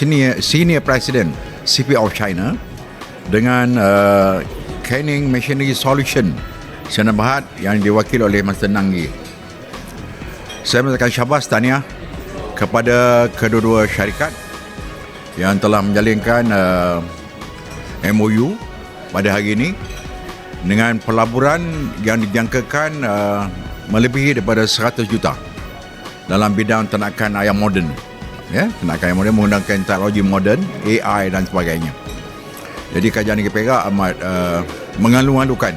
senior, senior president CP of China dengan uh, Canning Machinery Solution Siana Bahad yang diwakili oleh Mr. Nanggi. Saya mengucapkan syabas tahniah kepada kedua-dua syarikat yang telah menjalinkan uh, MOU pada hari ini dengan pelaburan yang dijangkakan uh, melebihi daripada 100 juta dalam bidang ternakan ayam moden. Ya, ternakan ayam moden menggunakan teknologi moden, AI dan sebagainya. Jadi kajian Negeri Perak amat uh, mengalu-alukan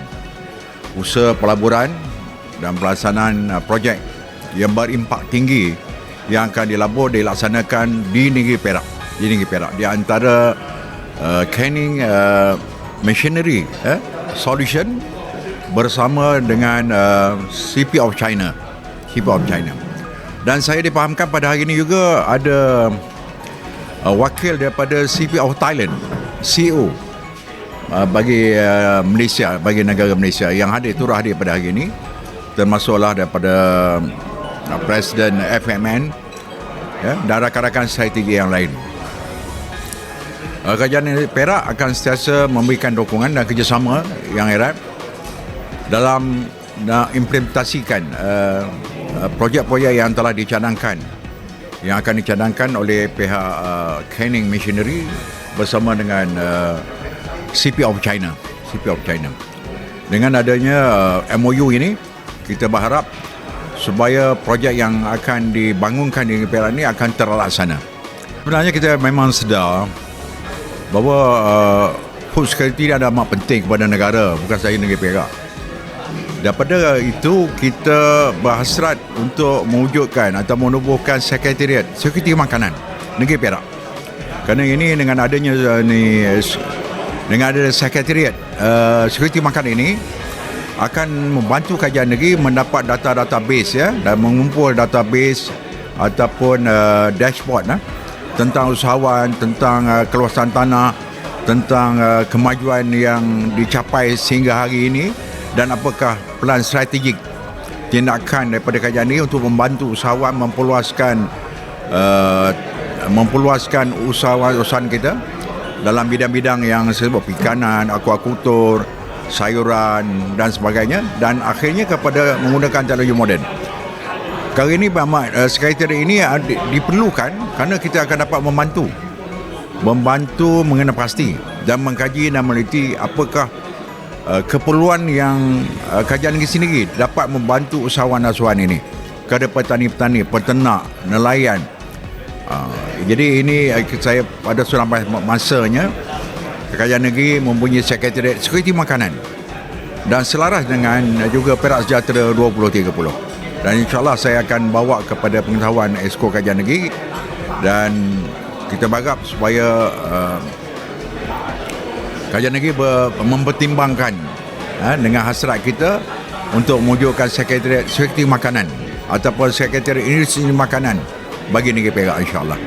usaha pelaburan dan pelaksanaan uh, projek yang berimpak tinggi yang akan dilabur dilaksanakan di Negeri Perak. Di Negeri Perak. Di antara uh, Canning uh, Machinery eh, Solution bersama dengan uh, CP of China. CP of China dan saya dipahamkan pada hari ini juga ada uh, wakil daripada CP of Thailand CEO uh, bagi uh, Malaysia bagi negara Malaysia yang hadir turut hadir pada hari ini termasuklah daripada uh, Presiden FMN ya, dan rakan-rakan strategi yang lain. Uh, Kerajaan Perak akan sentiasa memberikan dukungan dan kerjasama yang erat dalam nak implementasikan uh, uh, projek-projek yang telah dicadangkan yang akan dicadangkan oleh pihak uh, Canning Machinery bersama dengan uh, CP of China CP of China. Dengan adanya uh, MOU ini kita berharap supaya projek yang akan dibangunkan di Perak ini akan terlaksana. Sebenarnya kita memang sedar bahawa uh, food security ini ada amat penting kepada negara bukan sahaja negeri Perak daripada itu kita berhasrat untuk mewujudkan atau menubuhkan sekretariat security makanan negeri Perak. Kerana ini dengan adanya uh, ni dengan adanya sekretariat uh, security makanan ini akan membantu kajian negeri mendapat data-data base ya dan mengumpul database ataupun uh, dashboard nah, tentang usahawan, tentang uh, keluasan tanah, tentang uh, kemajuan yang dicapai sehingga hari ini dan apakah plan strategik tindakan daripada kajian ini untuk membantu usahawan memperluaskan uh, memperluaskan usahawan-usahawan kita dalam bidang-bidang yang sebut perikanan, akuakultur, sayuran dan sebagainya dan akhirnya kepada menggunakan teknologi moden. Kali ini Ahmad, uh, sekretariat ini di, diperlukan kerana kita akan dapat membantu membantu mengenai pasti dan mengkaji dan meneliti apakah uh, keperluan yang uh, kajian negeri sendiri dapat membantu usahawan-usahawan ini kepada petani-petani, peternak, nelayan. Uh, jadi ini uh, saya pada sudah masanya kajian negeri mempunyai sekretariat sekuriti makanan dan selaras dengan juga Perak Sejahtera 2030 dan insyaAllah saya akan bawa kepada pengetahuan Esko Kajian Negeri dan kita berharap supaya uh, Kajian Negeri ber, mempertimbangkan uh, dengan hasrat kita untuk mewujudkan sekretariat sekretari makanan ataupun sekretariat industri makanan bagi negeri Perak insyaAllah.